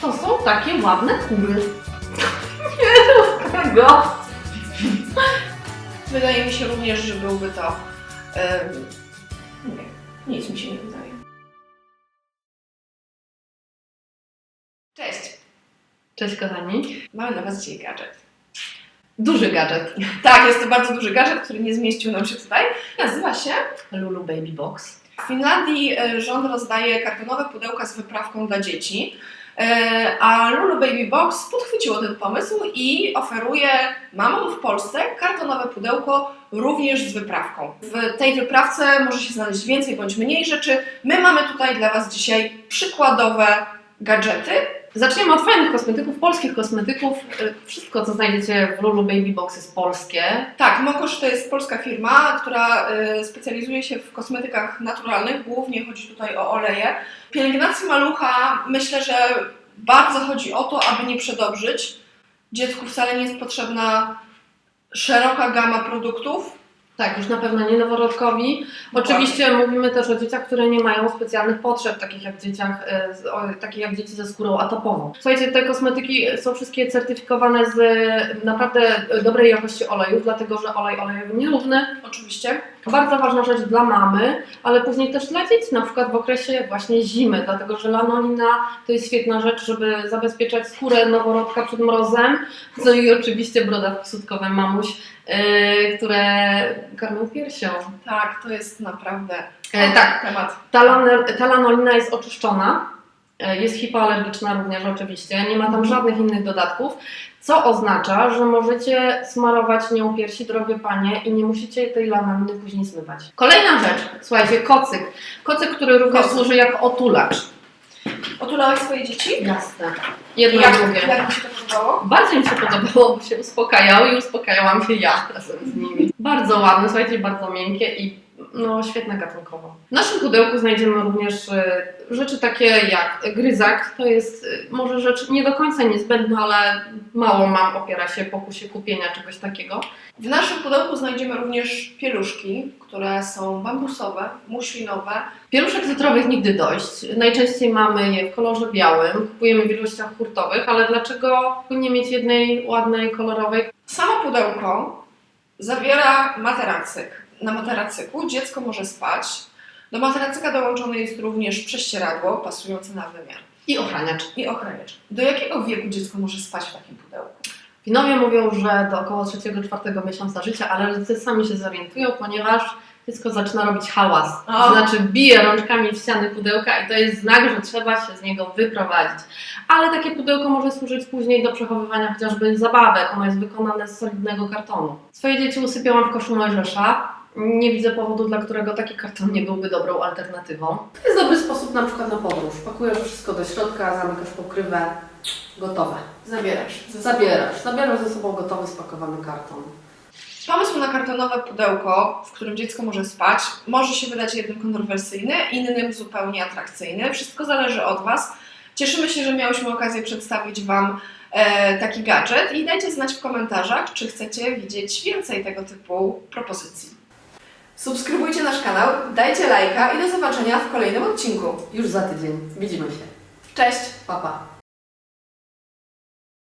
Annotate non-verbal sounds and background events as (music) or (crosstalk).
to są takie ładne kury. (laughs) Nie rób tego. Wydaje mi się również, że byłby to... em, nie, nic mi się nie wydaje. Cześć! Cześć kochani. Mamy dla Was dzisiaj gadżet. Duży gadżet. (laughs) Tak, jest to bardzo duży gadżet, który nie zmieścił nam się tutaj. Nazywa się Lulu Baby Box. W Finlandii e, rząd rozdaje kartonowe pudełka z wyprawką dla dzieci, a Lulu Baby Box podchwyciło ten pomysł i oferuje mamom w Polsce kartonowe pudełko również z wyprawką. W tej wyprawce może się znaleźć więcej bądź mniej rzeczy. My mamy tutaj dla Was dzisiaj przykładowe gadżety. Zaczniemy od fajnych kosmetyków, polskich kosmetyków. Y, Wszystko, co znajdziecie w Lulu Baby Box jest polskie. Tak, Mokosz to jest polska firma, która e, specjalizuje się w kosmetykach naturalnych. Głównie chodzi tutaj o oleje. Pielęgnacji malucha myślę, że bardzo chodzi o to, aby nie przedobrzyć. Dziecku wcale nie jest potrzebna szeroka gama produktów. Tak, już na pewno nie noworodkowi. Oczywiście mówimy też o dzieciach, które nie mają specjalnych potrzeb, takich jak, dzieciach, e, takich jak dzieci ze skórą atopową. Słuchajcie, te kosmetyki są wszystkie certyfikowane z e, naprawdę dobrej jakości olejów, dlatego że olej olejowy nierówny. Oczywiście. Bardzo ważna rzecz dla mamy, ale później też dla dzieci, na przykład w okresie właśnie zimy, dlatego że lanolina to jest świetna rzecz, żeby zabezpieczać skórę noworodka przed mrozem. No i oczywiście brodawki sutkowe mamuś, yy, które karmią piersią. Tak, to jest naprawdę E, tak, temat. ta, ta lanolina jest oczyszczona, jest hipoalergiczna również oczywiście, nie ma tam żadnych innych dodatków, co oznacza, że możecie smarować nią piersi, drogie panie, i nie musicie tej lanoliny później zmywać. Kolejna rzecz, słuchajcie, kocyk. Kocyk, który również Kocyk. służy jako otulacz. Otulałeś swoje dzieci? Jasne. Jedno i drugie. jak mi się to podobało? Bardzo mi się podobało, bo się uspokajały i uspokajałam się ja razem z nimi. Bardzo ładne, słuchajcie, bardzo miękkie i no, świetne gatunkowo. W naszym pudełku znajdziemy również y, rzeczy takie jak gryzak. To jest y, może rzecz nie do końca niezbędna, ale mało mam opiera się pokusie kupienia czegoś takiego. W naszym pudełku znajdziemy również pieluszki, które są bambusowe, muślinowe, Pieluszek cytrowych nigdy dość. Najczęściej mamy je w kolorze białym, kupujemy w ilościach hurtowych, ale dlaczego nie mieć jednej ładnej, kolorowej? Samo pudełko zawiera materacyk. Na materacyku dziecko może spać. Do materacyka dołączone jest również prześcieradło pasujące na wymiar I ochraniacz. i ochraniacz. Do jakiego wieku dziecko może spać w takim pudełku? Winowie mówią, że do około 3-4 miesiąca życia, ale rodzice sami się zorientują, ponieważ dziecko zaczyna robić hałas. O. To znaczy bije rączkami w ściany pudełka i to jest znak, że trzeba się z niego wyprowadzić. Ale takie pudełko może służyć później do przechowywania chociażby zabawek. Ono jest wykonane z solidnego kartonu. Swoje dzieci usypiałam w koszu Mojżesza. Nie widzę powodu, dla którego taki karton nie byłby dobrą alternatywą. To jest dobry sposób na przykład na podróż. Pakujesz wszystko do środka, zamykasz pokrywę, gotowe. Zabierasz. Zabierasz. Zabierasz ze sobą gotowy, spakowany karton. Pomysł na kartonowe pudełko, w którym dziecko może spać, może się wydać jednym kontrowersyjny, innym zupełnie atrakcyjny. Wszystko zależy od Was. Cieszymy się, że miałyśmy okazję przedstawić Wam e, taki gadżet i dajcie znać w komentarzach, czy chcecie widzieć więcej tego typu propozycji. Subskrybujcie nasz kanał, dajcie lajka i do zobaczenia w kolejnym odcinku. Już za tydzień. Widzimy się. Cześć! Pa, pa.